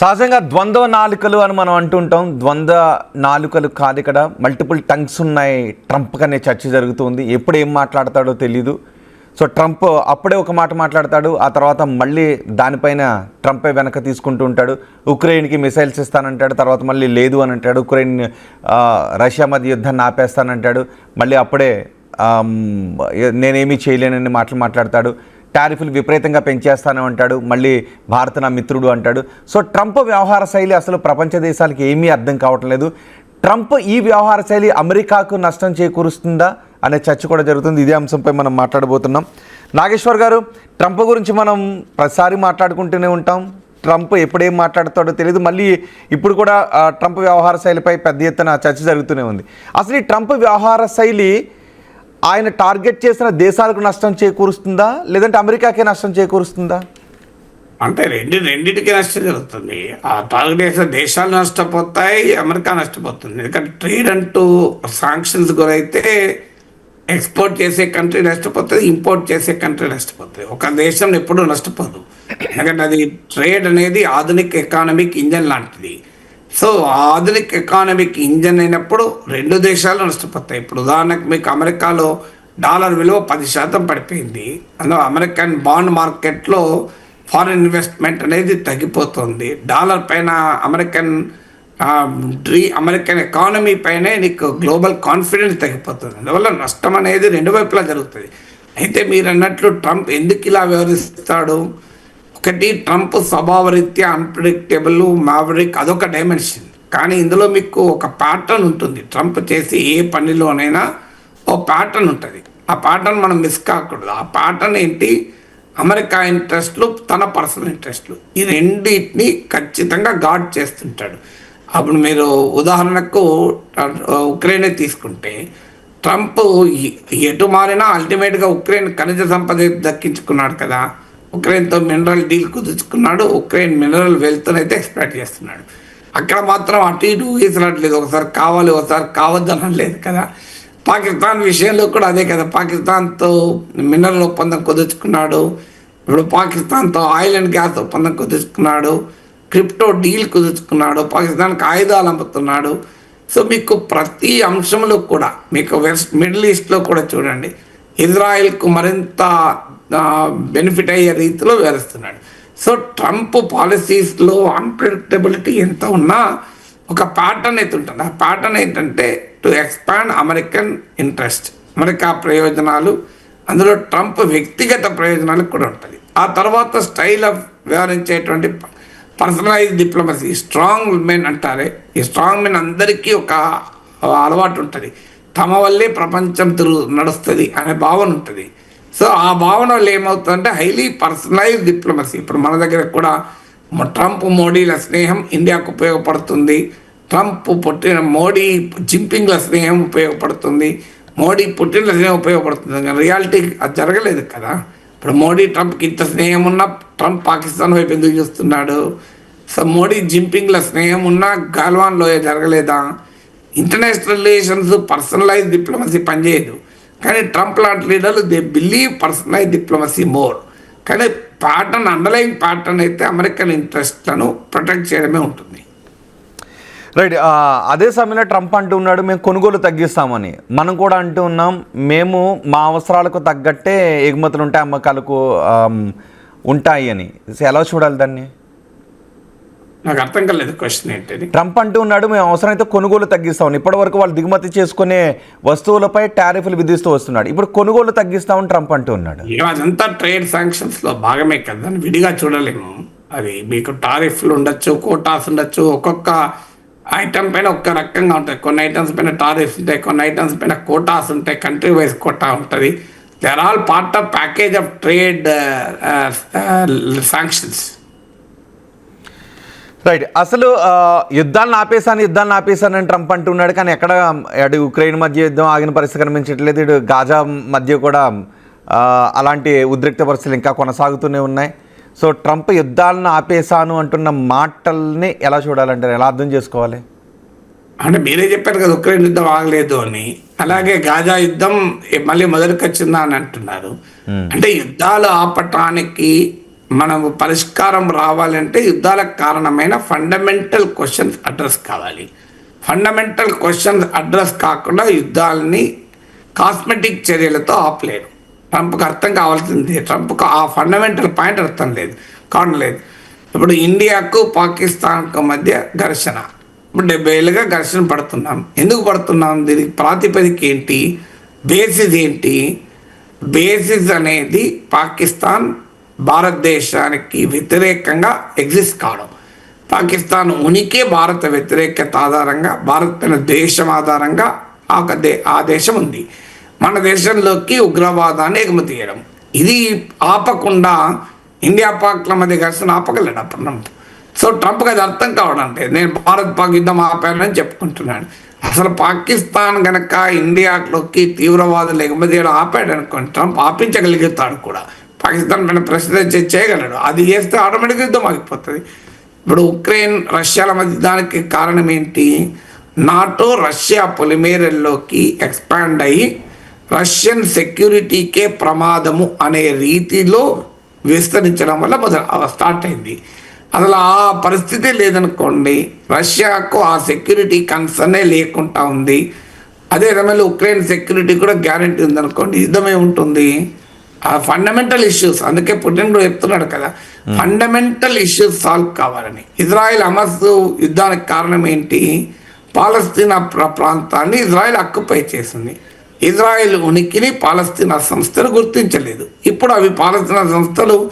సహజంగా ద్వంద్వ నాలుకలు అని మనం అంటుంటాం. ద్వంద్వ నాలుకలు కాదు ఇక్కడ. మల్టిపుల్ టంగ్స్ ఉన్నాయి. ట్రంప్ కనే చర్చ జరుగుతుంది. ఎప్పుడు ఏం మాట్లాడతాడో తెలీదు. సో ట్రంప్ అప్పుడే ఒక మాట మాట్లాడతాడు. ఆ తర్వాత మళ్ళీ దానిపైన ట్రంపే వెనక తీసుకుంటూ ఉంటాడు. ఉక్రెయిన్కి మిసైల్స్ ఇస్తానంటాడు. తర్వాత మళ్ళీ లేదు అని అంటాడు. ఉక్రెయిన్ రష్యా మధ్య యుద్ధాన్ని ఆపేస్తానంటాడు. మళ్ళీ అప్పుడే నేనేమీ చేయలేనని మాటలు మాట్లాడతాడు. టారిఫ్లు విపరీతంగా పెంచేస్తాను అంటాడు మళ్ళీ భారత నా మిత్రుడు అంటాడు. సో ట్రంప్ వ్యవహార శైలి అసలు ప్రపంచ దేశాలకి ఏమీ అర్థం కావటం లేదు. ట్రంప్ ఈ వ్యవహార శైలి అమెరికాకు నష్టం చేకూరుస్తుందా అనే చర్చ కూడా జరుగుతుంది. ఇదే అంశంపై మనం మాట్లాడబోతున్నాం. నాగేశ్వర్ గారు ట్రంప్ గురించి మనం ప్రతిసారి మాట్లాడుకుంటూనే ఉంటాం. ట్రంప్ ఎప్పుడేం మాట్లాడతాడో తెలియదు మళ్ళీ ఇప్పుడు కూడా ట్రంప్ వ్యవహార శైలిపై పెద్ద ఎత్తున చర్చ జరుగుతూనే ఉంది. అసలు ఈ ట్రంప్ వ్యవహార శైలి ఆయన టార్గెట్ చేసిన దేశాలకు నష్టం చేకూరుస్తుందా? లేదంటే అమెరికాకే నష్టం చేకూరుస్తుందా? అంటే రెండు రెండింటికి నష్టం జరుగుతుంది. ఆ టార్గెట్ చేసిన దేశాలు నష్టపోతాయి అమెరికా నష్టపోతుంది. ఎందుకంటే ట్రేడ్ అంటూ సాంక్షన్స్ గురైతే ఎక్స్పోర్ట్ చేసే కంట్రీ నష్టపోతుంది ఇంపోర్ట్ చేసే కంట్రీ నష్టపోతుంది ఒక దేశం ఎప్పుడూ నష్టపోదు. ఎందుకంటే అది ట్రేడ్ అనేది ఆధునిక ఎకానమిక్ ఇంజన్ లాంటిది. సో ఆధునిక ఎకానమిక్ ఇంజన్ అయినప్పుడు రెండు దేశాలు నష్టపోతాయి. ఇప్పుడు ఉదాహరణకు మీకు అమెరికాలో డాలర్ విలువ పది శాతం పడిపోయింది. అందులో అమెరికన్ బాండ్ మార్కెట్లో ఫారిన్ ఇన్వెస్ట్మెంట్ అనేది తగ్గిపోతుంది. డాలర్ పైన అమెరికన్ డ్రీ అమెరికన్ ఎకానమీ పైనే నీకు గ్లోబల్ కాన్ఫిడెన్స్ తగ్గిపోతుంది. అందువల్ల నష్టం అనేది రెండు వైపులా జరుగుతుంది. అయితే మీరు అన్నట్లు ట్రంప్ ఎందుకు ఇలా వ్యవహరిస్తాడు? ఒకటి ట్రంప్ స్వభావరీత్యా అన్ప్రిడిక్టబుల్ మావరిక్ అదొక డైమెన్షన్ కానీ ఇందులో మీకు ఒక ప్యాటర్న్ ఉంటుంది. ట్రంప్ చేసి ఏ పనిలోనైనా ఓ ప్యాటర్న్ ఉంటుంది. ఆ ప్యాటర్న్ మనం మిస్ కాకూడదు. ఆ ప్యాటర్న్ ఏంటి? అమెరికా ఇంట్రెస్ట్లు తన పర్సనల్ ఇంట్రెస్ట్లు ఈ రెండింటిని ఖచ్చితంగా గాడ్ చేస్తుంటాడు. అప్పుడు మీరు ఉదాహరణకు ఉక్రెయినే తీసుకుంటే ట్రంప్ ఎటు మారినా అల్టిమేట్గా ఉక్రెయిన్ ఖనిజ సంపద దక్కించుకున్నాడు కదా. ఉక్రెయిన్తో మినరల్ డీల్ కుదుర్చుకున్నాడు ఉక్రెయిన్ మినరల్ వెల్త్ అయితే ఎక్స్పెక్ట్ చేస్తున్నాడు. అక్కడ మాత్రం అటు ఇటు ఊహించట్లేదు ఒకసారి కావాలి ఒకసారి కావద్దని లేదు కదా. పాకిస్తాన్ విషయంలో కూడా అదే కదా. పాకిస్తాన్తో మినరల్ ఒప్పందం కుదుర్చుకున్నాడు. ఇప్పుడు పాకిస్తాన్తో ఆయిల్ అండ్ గ్యాస్ ఒప్పందం కుదుర్చుకున్నాడు. Crypto deal కుదుర్చుకున్నాడు. పాకిస్తాన్కి ఆయుధాలు అమ్ముతున్నాడు. సో మీకు ప్రతి అంశంలో కూడా మీకు వెస్ట్ మిడిల్ ఈస్ట్లో కూడా చూడండి. ఇజ్రాయెల్కు మరింత బెనిఫిట్ అయ్యే రీతిలో వ్యవహరిస్తున్నాడు. సో ట్రంప్ పాలసీస్లో అన్ప్రిడిక్టబిలిటీ ఎంత ఉన్నా ఒక ప్యాటర్న్ అయితే ఉంటుంది. ఆ ప్యాటర్న్ ఏంటంటే to expand American interest America ప్రయోజనాలు అందులో ట్రంప్ వ్యక్తిగత ప్రయోజనాలు కూడా ఉంటుంది ఆ తర్వాత స్టైల్ ఆఫ్ వ్యవహరించేటువంటి పర్సనలైజ్ డిప్లొమసీ స్ట్రాంగ్ మెన్ అంటారే. ఈ స్ట్రాంగ్ మెన్ అందరికీ ఒక అలవాటు ఉంటుంది. తమ వల్లే ప్రపంచం తిరుగు నడుస్తుంది అనే భావన ఉంటుంది. సో ఆ భావన వల్ల ఏమవుతుందంటే హైలీ పర్సనలైజ్ డిప్లొమసీ ఇప్పుడు మన దగ్గర కూడా ట్రంప్ మోడీల స్నేహం ఇండియాకు ఉపయోగపడుతుంది. ట్రంప్ పుట్టిన మోడీ జింపింగ్ల స్నేహం ఉపయోగపడుతుంది. మోడీ పుట్టిన స్నేహం ఉపయోగపడుతుంది. కానీ రియాలిటీ అది జరగలేదు కదా. ఇప్పుడు మోడీ ట్రంప్కి ఇంత స్నేహం ఉన్నా ట్రంప్ పాకిస్తాన్ వైపు ఎందుకు చూస్తున్నాడు? సో మోడీ జింపింగ్ల స్నేహం ఉన్నా గాల్వాన్ లోయ జరగలేదా? ఇంటర్నేషనల్ రిలేషన్స్ పర్సనలైజ్ డిప్లొమసీ పనిచేయదు. కానీ ట్రంప్ లాంటి లీడర్లు they believe personalise diplomacy more కానీ ప్యాటర్న్ అండర్లైన్ ప్యాటర్న్ అయితే అమెరికన్ ఇంట్రెస్ట్లను ప్రొటెక్ట్ చేయడమే ఉంటుంది. రైట్ అదే సమయంలో ట్రంప్ అంటూ ఉన్నాడు మేము కొనుగోలు తగ్గిస్తామని. మనం కూడా అంటూ ఉన్నాం మేము మా అవసరాలకు తగ్గట్టే ఎగుమతులు ఉంటాయి అమ్మకాలకు ఉంటాయి అని. సో ఎలా చూడాలి దాన్ని? నాకు అర్థం కాలేదు క్వశ్చన్ ఏంటిది. ట్రంప్ అంటూ ఉన్నాడు మేము అవసరమైతే కొనుగోలు తగ్గిస్తామని ఇప్పటి వరకు వాళ్ళు దిగుమతి చేసుకునే వస్తువులపై టారిఫ్లు విధిస్తూ వస్తున్నాడు. ఇప్పుడు కొనుగోలు తగ్గిస్తామని ట్రంప్ అంటూ ఉన్నాడు. అదంతా ట్రేడ్ శాంక్షన్స్లో భాగమే కదా. దాన్ని విడిగా చూడలేము. అది మీకు టారిఫ్లు ఉండొచ్చు కోటాస్ ఉండొచ్చు ఒక్కొక్క ఐటమ్ పైన ఒక్క రకంగా ఉంటాయి. కొన్ని ఐటమ్స్ పైన టారిఫ్స్ ఉంటాయి కొన్ని ఐటమ్స్ పైన కోటాస్ ఉంటాయి కంట్రీ వైజ్ కోటా ఉంటుంది. They are all part of package of trade sanctions right. అసలు యుద్ధాలను ఆపేశాను యుద్ధాలను ఆపేశానని ట్రంప్ అంటున్నాడు కానీ ఎక్కడ అటు ఉక్రెయిన్ మధ్య యుద్ధం ఆగిన పరిస్థితి కనిపించట్లేదు. ఇటు గాజా మధ్య కూడా అలాంటి ఉద్రిక్త పరిస్థితులు ఇంకా కొనసాగుతూనే ఉన్నాయి. సో ట్రంప్ యుద్ధాలను ఆపేశాను అంటున్న మాటల్ని ఎలా చూడాలంటారు? ఎలా అర్థం చేసుకోవాలి? అంటే మీరే చెప్పారు కదా ఉక్రెయిన్ యుద్ధం ఆగలేదు అని. అలాగే గాజా యుద్ధం మళ్ళీ మొదలుకొచ్చిందా అని అంటున్నారు. అంటే యుద్ధాలు ఆపటానికి మనము పరిష్కారం రావాలంటే యుద్ధాలకు కారణమైన ఫండమెంటల్ క్వశ్చన్స్ అడ్రస్ కావాలి. ఫండమెంటల్ క్వశ్చన్స్ అడ్రస్ కాకుండా యుద్ధాలని కాస్మెటిక్ చర్యలతో ఆపలేరు. ట్రంప్కి అర్థం కావాల్సింది. ట్రంప్కు ఆ ఫండమెంటల్ పాయింట్ అర్థం లేదు కానలేదు ఇప్పుడు ఇండియాకు పాకిస్తాన్కు మధ్య ఘర్షణ. ఇప్పుడు డెబ్బై ఏళ్ళుగా ఘర్షణ పడుతున్నాం. ఎందుకు పడుతున్నాం? దీనికి ప్రాతిపదిక ఏంటి? బేసిస్ ఏంటి? బేసిస్ అనేది పాకిస్తాన్ భారతదేశానికి వ్యతిరేకంగా ఎగ్జిస్ట్ కావడం. పాకిస్తాన్ ఉనికి భారత వ్యతిరేకత ఆధారంగా భారత్ దేశం ఆధారంగా ఆ దే ఆ దేశం ఉంది. మన దేశంలోకి ఉగ్రవాదాన్ని ఎగుమతి చేయడం. ఇది ఆపకుండా ఇండియా పాక్ల మధ్య ఘర్షణ ఆపగలడు అప్పుడు ట్రంప్? సో ట్రంప్కి అది అర్థం కావడం అంటే నేను భారత్ పాక్ యుద్ధం ఆపానని చెప్పుకుంటున్నాను. అసలు పాకిస్తాన్ గనక ఇండియాలోకి తీవ్రవాదులు ఎగుమతి చేయడం ఆపాడు అనుకోండి ట్రంప్ ఆపించగలుగుతాడు కూడా. పాకిస్తాన్ పైన ప్రశ్న చేయగలడు. అది చేస్తే ఆటోమేటిక్ యుద్ధం ఆగిపోతుంది. ఇప్పుడు ఉక్రెయిన్ రష్యాల మధ్య దానికి కారణం ఏంటి? నాటో రష్యా పొలిమేరల్లోకి ఎక్స్పాండ్ అయ్యి రష్యన్ సెక్యూరిటీకే ప్రమాదము అనే రీతిలో విస్తరించడం వల్ల మొదలు స్టార్ట్ అయింది. అసలు ఆ పరిస్థితి లేదనుకోండి రష్యాకు ఆ సెక్యూరిటీ కన్సర్నే లేకుండా ఉంది. అదే సమయంలో ఉక్రెయిన్ సెక్యూరిటీ కూడా గ్యారంటీ ఉందనుకోండి యుద్ధమే ఉంటుంది. ఆ ఫండమెంటల్ ఇష్యూస్ అందుకే పుటిన్ కూడా చెప్తున్నాడు కదా ఫండమెంటల్ ఇష్యూస్ సాల్వ్ కావాలని. ఇజ్రాయెల్ హమస్ యుద్ధానికి కారణం ఏంటి? పాలస్తీనా ప్ర- ప్రాంతాన్ని ఇజ్రాయెల్ అక్కుపై చేసింది. ఇజ్రాయెల్ ఉనికిని పాలస్తీనా సంస్థలు గుర్తించలేదు. ఇప్పుడు అవి పాలస్తీనా సంస్థలు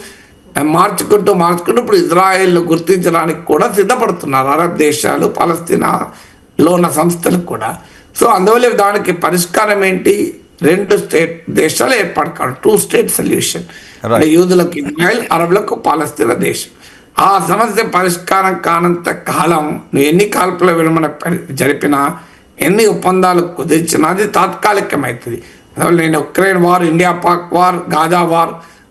మార్చుకుంటూ మార్చుకుంటూ ఇప్పుడు ఇజ్రాయెల్ గుర్తించడానికి కూడా సిద్ధపడుతున్నారు. అరబ్ దేశాలు పాలస్తీనాలో ఉన్న సంస్థలు కూడా. సో అందువల్ల దానికి పరిష్కారం ఏంటి? రెండు స్టేట్ దేశాలు ఏర్పాటు కావాలి టూ స్టేట్ సొల్యూషన్. యూదులకు ఇజ్రాయెల్ అరబులకు పాలస్తీనా దేశం. ఆ సమస్య పరిష్కారం కానంత కాలం నువ్వు ఎన్ని కాల్పుల విరమణ పరి- జరిపినా ఎన్ని ఒప్పందాలు కుదిర్చినా అది తాత్కాలికమవుతుంది అందువల్ల నేను Ukraine war India Pak war Gaza war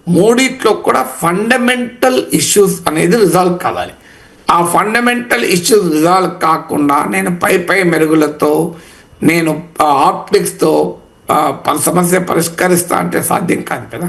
మూడిట్లో కూడా ఫండమెంటల్ ఇష్యూస్ అనేది రిజాల్వ్ కావాలి. ఆ ఫండమెంటల్ ఇష్యూస్ రిజాల్వ్ కాకుండా నేను పై పై మెరుగులతో నేను ఆప్టిక్స్తో సమస్య పరిష్కరిస్తా అంటే సాధ్యం కాదు కదా?